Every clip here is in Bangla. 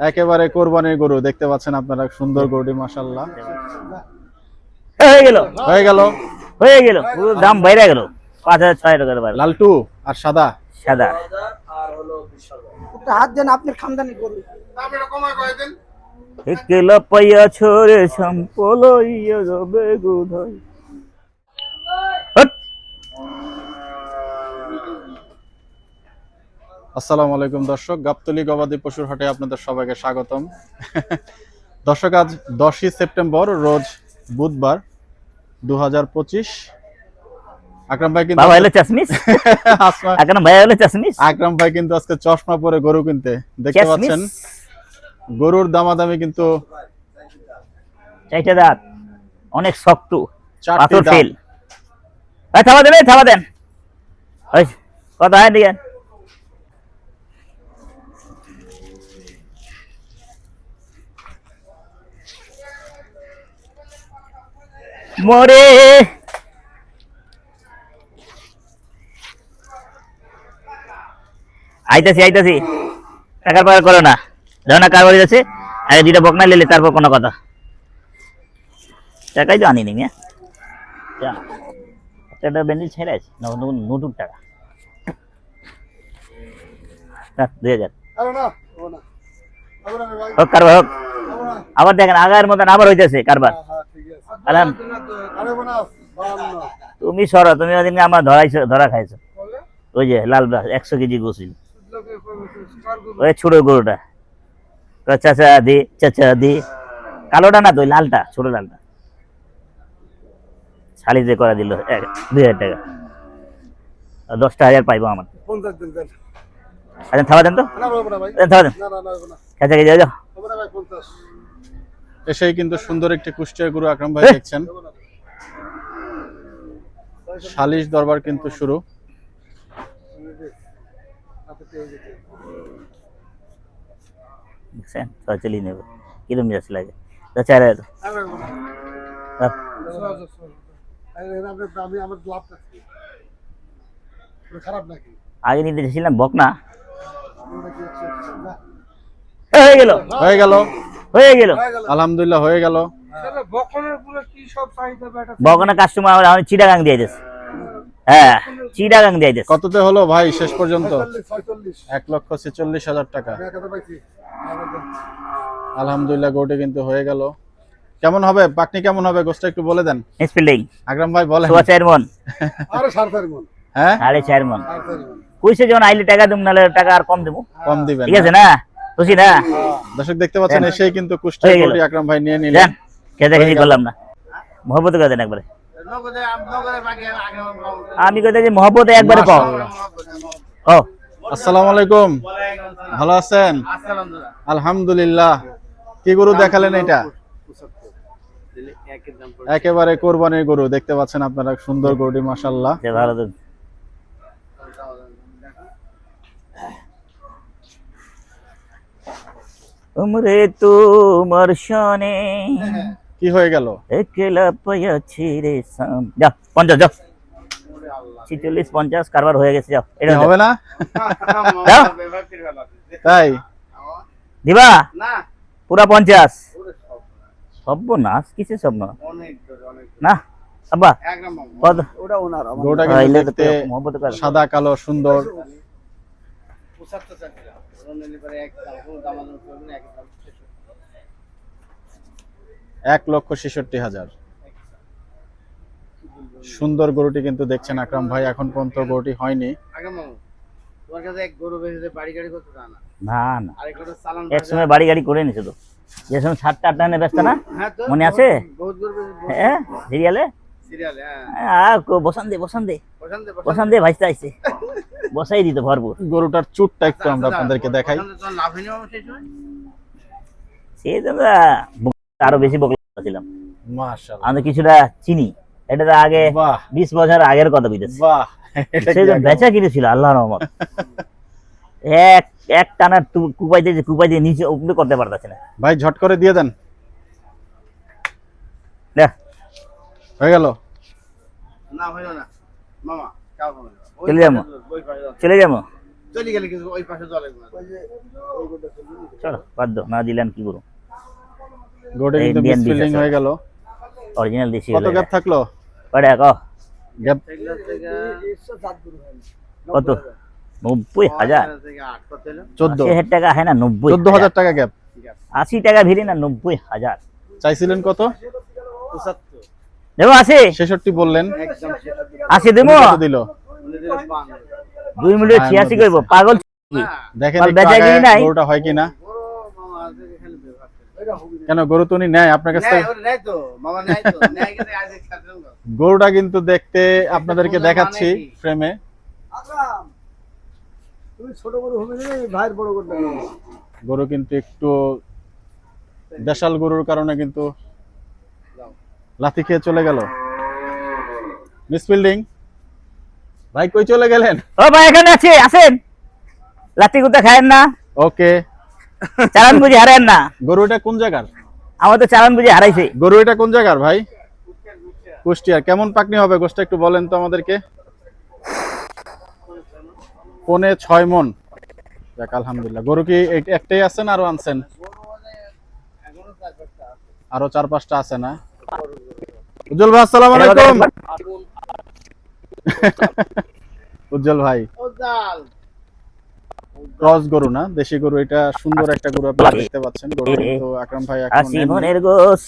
একেবারে কোরবানির গরু দেখতে পাচ্ছেন আপনারা সুন্দর গরুটি মাসাল্লাহ হয়ে গেল। হয়ে গেল। হয়ে গেল। পুরো দাম বাইরে গেল। পাঁচ হাজার ছয় বাইরে লালটু আর সাদা? সাদা। হাত দেন আপনার খামদানি করুন একলা পাইয়া ছড়ে সম্পলইয়া যাবে গোধাই আসসালামু আলাইকুম দর্শক গাবতলি গবাদি পশুর হাটে আপনাদের সবাইকে স্বাগতম। দর্শক আজ দশই সেপ্টেম্বর রোজ বুধবার দু হাজার পঁচিশ। আকরাম ভাই কিন্তু ভাই হলো চাশমিস আকরাম ভাই কিন্তু আজকে চশমা পরে গরু কিনতে দেখতে পাচ্ছেন? গরুর দামাদামি কিন্তু চাইটা দাঁত অনেক শক্ত পাথর ফেল। দেন থামা দেন। কথা হয় মরে। আইতাছি আইতাছি। টাকার পাকার করো না। যখন কারবারি আছে আগে দুইটা বকনা নিলে তারপর কোনো কথা। টাকাই তো আনিনি মিয়া। একটা বেঞ্জিল ছেড়ে আছে নতুন নতুন টাকা। না, দুই হাজার। হোক কারবার হোক। আবার দেখেন আগার মতন আবার হইতেছে কারবার। তুমি সর তুমি ওদিন আমার ধরাইছো ধরা খাইছো। ওই যে লাল একশো কেজি গোছিল ওই ছোট গরুটা। চাচা দি চাচা দি। কালোটা না তো লালটা ছোট লালটা। শালিতে করে দিল দুই হাজার টাকা। দশটা হাজার পাইবো আমার। আচ্ছা থাবা দেন তো। থাবা দেন। কাছা কেজি যাও। এসেই কিন্তু সুন্দর একটি কুষ্টিয়ার গরু আকরাম ভাই দেখছেন। সালিশ দরবার কিন্তু শুরু। দেখছেন? কিরম যাচ্ছে লাগে? চার আগে নিতে বকনা। এ, হয়ে গেল হয়ে গেল। হয়ে গেল। আলহামদুলিল্লাহ হয়ে গেল। বকনের পুরো কি সব বকনা কাস্টমার আমার চিটাগাং দিয়ে দিস হ্যাঁ চিটাগাং দিয়ে দিস কততে হলো ভাই শেষ পর্যন্ত? এক লক্ষ ছেচল্লিশ হাজার টাকা। আলহামদুলিল্লাহ গরুটি কিন্তু হয়ে গেল। কেমন হবে? পাকনি কেমন হবে? গোষ্ঠ একটু বলে দেন। স্পেলিং আকরাম ভাই বলেন। সোয়া চার মন। আরে সাড়ে চারি মন। হ্যাঁ? সাড়ে চার মন। কইছে যখন আইলে টাকা দেবো নাহলে টাকা আর কম দেবো কম দিবেন ঠিক আছে না? খুশি না? দর্শক দেখতে পাচ্ছেন। এসেই কিন্তু কুষ্টিয়া আকরাম ভাই নিয়ে নিলেন। করলাম না। মহব্বত করে দেন একবারে। আমি কথা যে মহব্বত একবারে ও আসসালামু আলাইকুম। ভালো আছেন? আলহামদুলিল্লাহ। কি গরু দেখালেন এটা? একেবারে কোরবানির গরু দেখতে পাচ্ছেন আপনারা সুন্দর গরুটি মাসাল্লাহ যে ভালো তো উমরে তোমার সনে কি হয়ে গেল? একলা পাইয়াছি রে সাম যা পঞ্চাশ যাও ছিচল্লিশ পঞ্চাশ কারবার হয়ে গেছে যাও। এটা হবে না? তাই? দিবা? না। পুরা পঞ্চাশ। সর্বনাশ কিসে সব না আব্বা। কত ওটা ওনার আমার গরুটা কিন্তু তো দেখতে সাদা কালো সুন্দর। এক লক্ষ ছেষট্টি হাজার। সুন্দর গরুটি কিন্তু দেখছেন আকরাম ভাই এখন পর্যন্ত গরুটি হয়নি। তোমার কাছে এক গরু বেঁচে বাড়ি গাড়ি করতে জানা না না। এক সময় বাড়ি গাড়ি করে নিছে তো। যে সময় সাতটা আটটা ব্যস্ত না? হ্যাঁ মনে আছে? হ্যাঁ সিরিয়ালে? হ্যাঁ বসান দে বসান দে। বসান দে বসান আইছে। বসাই দিত ভরপুর। গরুটার চুটটা একটু আমরা আপনাদেরকে দেখাই। তোমার লাভ হয়নি আমার সেই সময় সেই তো আমরা বক- আরও বেশি বকলা ছিলাম। আমি কিছুটা চিনি। এটা তো আগে বিশ বছর আগের কথা বুঝেছি বাহ। এটা কি সেই জন্য বেচা কিনেছিল আল্লাহ রহমত। এক এক টানা কুপাই দিয়ে কুপাই দিয়ে নিচে উপরে করতে পারতেছে না। ভাই ঝট করে দিয়ে দেন দেখ হয়ে গেল? না হইল না। মামা চলে যাব। চলে যাব? চলে বাধ্য না দিলেন কি করব? গোটে কিন্তু মিসফিল্ডিং হয়ে গেল। অরিজিনাল দেশি কত গ্যাপ থাকল? কটা কো গ্যাপ। কত? নব্বই হাজার। চোদ্দ। হাজার টাকা হয় না নব্বই চোদ্দ হাজার টাকা গ্যাপ আশি টাকা ভিড়ি না নব্বই হাজার। চাইছিলেন কত? দেবো বললেন দেবো দিল মিনিট হ্যাঁ, পাগল দেখেন? গরুটা হয় কিনা। কেন গরু তো উনি নেয় আপনার কাছ। গরুটা কিন্তু দেখতে আপনাদেরকে দেখাচ্ছি ফ্রেমে। গরু কিন্তু একটু দেশাল গরুর কারণে কিন্তু লাথি খেয়ে চলে গেল। মিস বিল্ডিং ভাই কই চলে গেলেন? ও ভাই এখানে আছে আসেন। লাতি কুত্তা খায়েন না। ওকে। চালান বুঝি হারায়েন না। গরু এটা কোন জায়গার? আমাদের চালান বুঝি হারাইছে। গরু এটা কোন জায়গার ভাই? কুষ্টিয়ার। কেমন পাকনি হবে? গোষ্ঠটা একটু বলেন তো আমাদেরকে। পনে ছয় মন। যাক আলহামদুলিল্লাহ। গরু কি একটাই আছেন আরও আনছেন? আরও চার পাঁচটা আছে না? উজ্জ্বল ভাই আসসালামু আলাইকুম। উজ্জ্বল ভাই ক্রস গরু না? দেশি গরু এটা সুন্দর একটা গরু আপনারা দেখতে পাচ্ছেন। গরু কিন্তু আকরাম ভাই এখন আসি মনের গোস।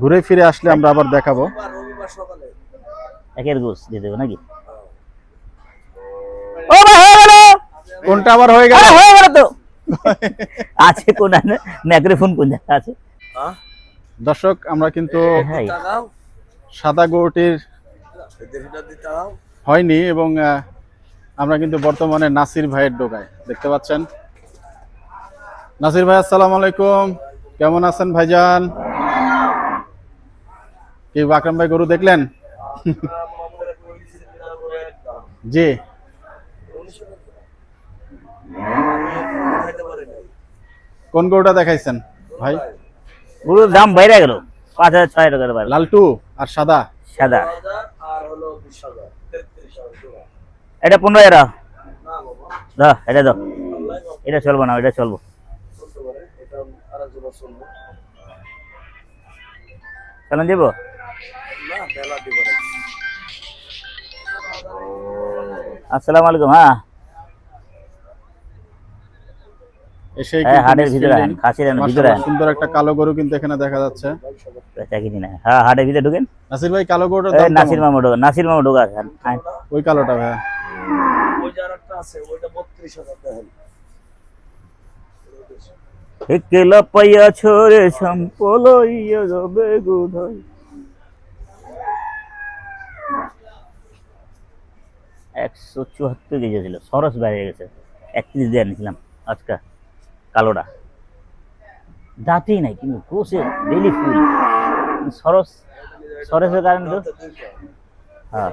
ঘুরে ফিরে আসলে আমরা আবার দেখাবো। একের গোস দিয়ে দেবো নাকি? ও ভাই হয়ে গেল! কোনটা আবার হয়ে গেল? হয়ে গেল তো। আছে কোন মাইক্রোফোন কোন জায়গা আছে? দর্শক আমরা কিন্তু হ্যাঁ। সাদা গরুটির হয়নি এবং আমরা কিন্তু বর্তমানে নাসির ভাইয়ের ডোকায় দেখতে পাচ্ছেন? নাসির ভাই, আসসালামু আলাইকুম। কেমন আছেন ভাইজান? কি আকরাম ভাই গরু দেখলেন? জি। কোন গরুটা দেখাইছেন ভাই? গরুর দাম বাইরে গেল। পাঁচ হাজার ছয় টাকার বাইরে লালটু আর সাদা? সাদা। এটা পনেরো হাজার। দাও এটা দাও এটা চলবো না এটা চলবো। চালান দেবো? আসসালামু আলাইকুম হ্যাঁ এসেই হ্যাঁ, কিন্তু হাটের মিস ভিতরে খাসির ভিতরে সুন্দর একটা কালো গরু কিন্তু এখানে দেখা যাচ্ছে। বেচা না হ্যাঁ হাটের ভিতরে ঢুকেন। নাসির ভাই কালো গরুটার দাম নাসির কেমন? ঢোকা নাসির মামু ঢোকা আছে আয়। ওই কালোটা ভাই একলা পাইয়া ছড়ে সম্পল যাবে গোধাই একশো চুয়াত্তর কেজি ছিল সরস বেড়ে গেছে। একত্রিশ দিয়ে নিয়েছিলাম আজকে। দাঁতেই নাই কিন্তু কোষে বেলি ফুল। সরস সরসের কারণে তো? হ্যাঁ।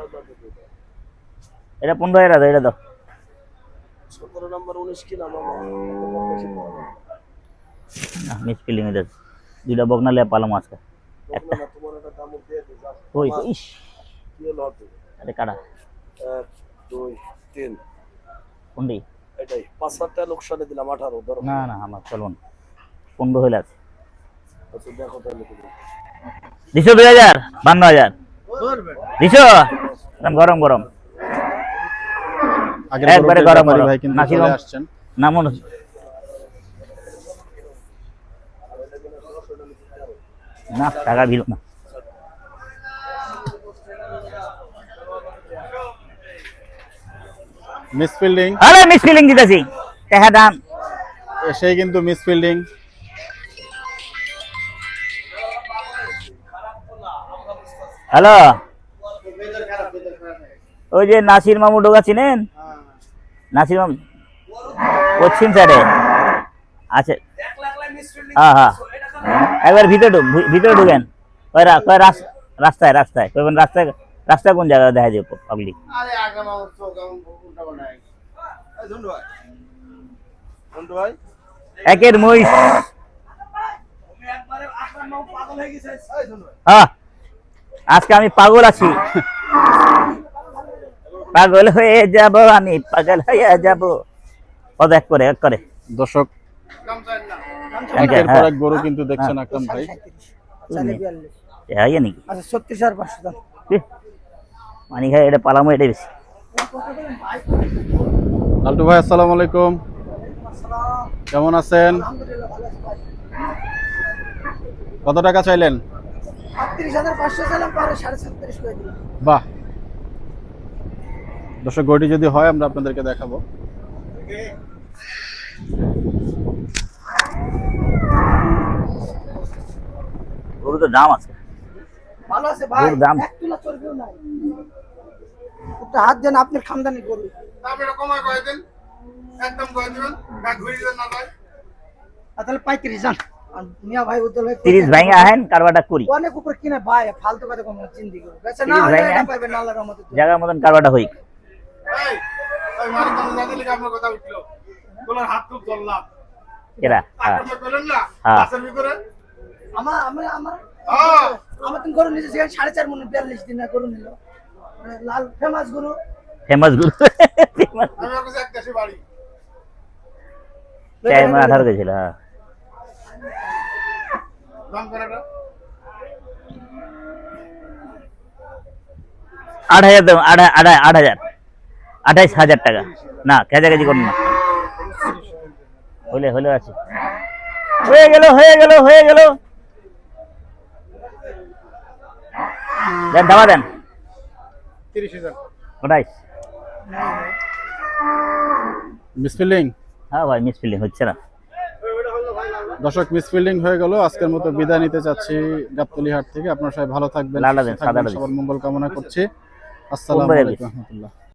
এটা পনেরো হাজার দাও এটা দাও। মিস ফিলিং এটা দুইটা বকনা লিয়ে পালাম আজকে। একটা। ওই ইস। আরে কাটা এক দুই তিন। কোনটি? এটাই পাঁচ হাজার টাকা লোকসানে দিলাম আঠারো ধরো। না না আমার চলুন। পনেরো হইলে আছে আচ্ছা দেখো তাহলে দিছো দুই হাজার? বান্ন হাজার। দিছো? একদম গরম গরম। একবারে গরম গরম। ভাই কিন্তু নাসির আসছেন। না না টাকা ভিড় না। মিস ফিল্ডিং আরে মিস ফিলিং দিতেছি। টাকা দাম এসেই কিন্তু মিস ফিল্ডিং হ্যালো? হয়ে। ওই যে নাসির মামু ঢোকা চিনেন। নাসির মামু? পশ্চিম সাইডে আছে হ্যাঁ হ্যাঁ। একবার ভিতরে ঢুক ভিতরে ঢুকেন। কয় রাস্তায় রাস্তায়। কইবেন রাস্তায়? রাস্তা কোন জায়গা দেখা যায় পাবলিক আরে হয়ে। এই ভাই। ভাই। একের মহিষ। এই ভাই। হ্যাঁ আজকে আমি পাগল আছি। পাগল হয়ে যাব আমি পাগল হয়ে যাব। কত এক করে এক করে। দর্শক একের পর হ্যাঁ। এক গরু কিন্তু দেখছেন আকরাম ভাই। চালে বিয়াল্লিশ হ্যাঁ নাকি আচ্ছা ছত্রিশ হাজার পাঁচশো দাম মানি খাই এটা পালামো এটাই বেশি। লালটু ভাই আসসালামু আলাইকুম। কেমন আছেন? কত টাকা চাইলেন? বাহ। দর্শক গরুটি যদি হয় আমরা আপনাদেরকে দেখাবো। গরু তো দাম আছে। গরুর দাম? হাত দেন আপনার খামদানি গরু। দাম এটা কমায় কয়ে দিন? একদম কয়ে দিবেন ব্যাগ ঘুরিয়ে দেন না ভাই? আর তাহলে পঁয়ত্রিশ জান। মিয়া ভাই উদ্দল ভাই তিরিশ ভাঙে আহেন কারবারটা করি। অনেক উপরে কিনে ভাই ফালতু কথা কম চিন্তি করো বেচা না এটা না? আল্লাহর রহমতে জায়গার মতন কারবারটা হই এই ওই মারি দাম না দিলে আপনার কথা উঠল। তোমার হাত খুব ধরলাম এরা হ্যাঁ। আপনি বলেন না? হ্যাঁ। ভিতরে? আমার আমি আমার আমার তুমি গরু সেখানে সাড়ে চার মনে বিয়াল্লিশ দিন না গরু নিল। মানে লাল ফেমাস গরু। ফেমাস গুরু। চার আঠারো গেছিল হ্যাঁ। আট হাজার দেবো আট হাজার আঠাইশ হাজার টাকা। না কেজি করুন না। হলে হলে আছে। হয়ে গেল হয়ে গেল হয়ে গেল। দেন দাবা দেন। তিরিশ হাজার। মিসফিল্ডিং হ্যাঁ ভাই মিস ফিলিং হচ্ছে না। দর্শক মিসফিল্ডিং হয়ে গেল। আজকের মতো বিদায় নিতে চাচ্ছি গাবতলি হাট থেকে। আপনার সবাই ভালো থাকবেন। সবার মঙ্গল কামনা করছি। আসসালামু আলাইকুম রহমতুল্লাহ।